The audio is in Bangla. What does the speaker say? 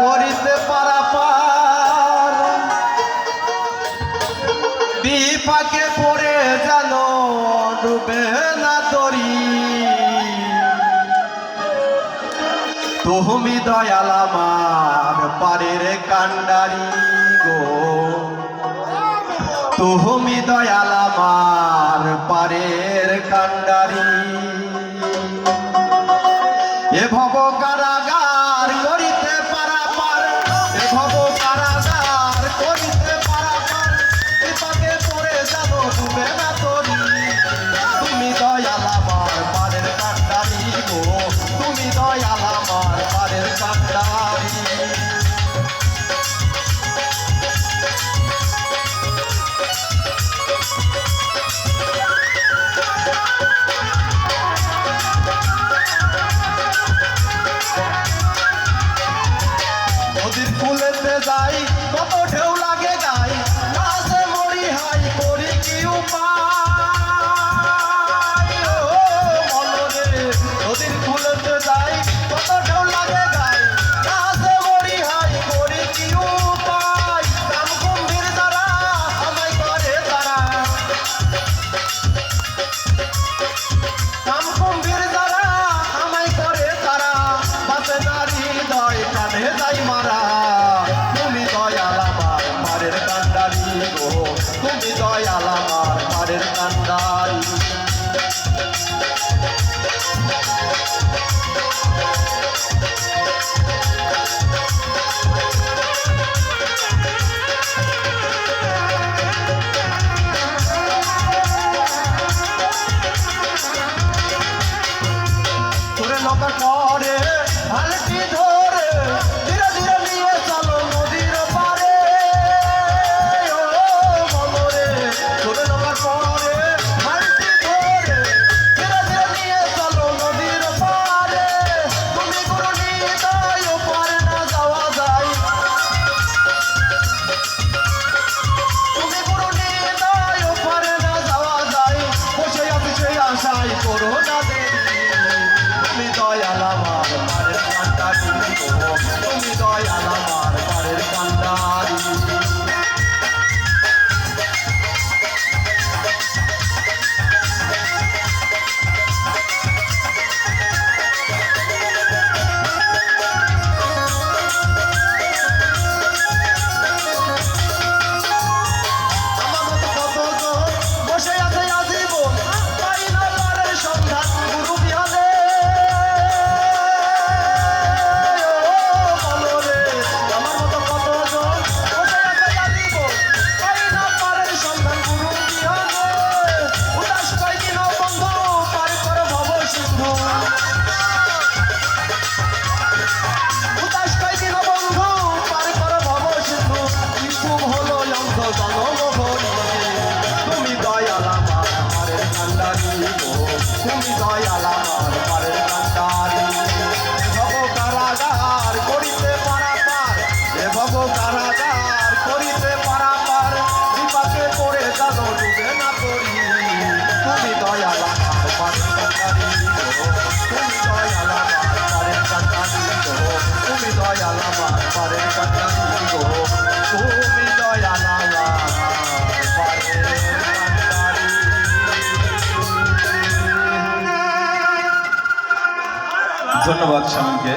করিতে পারাপার বিপাকে পড়ে যেন ডুবে না তরি। তুমি দয়াল আমার পারের কান্ডারি গো। তুমি দয়াল আমার পারের কান্ডারি আমাদের তুমি দয়াল আমার পারে না ধন্যবাদ স্বামীকে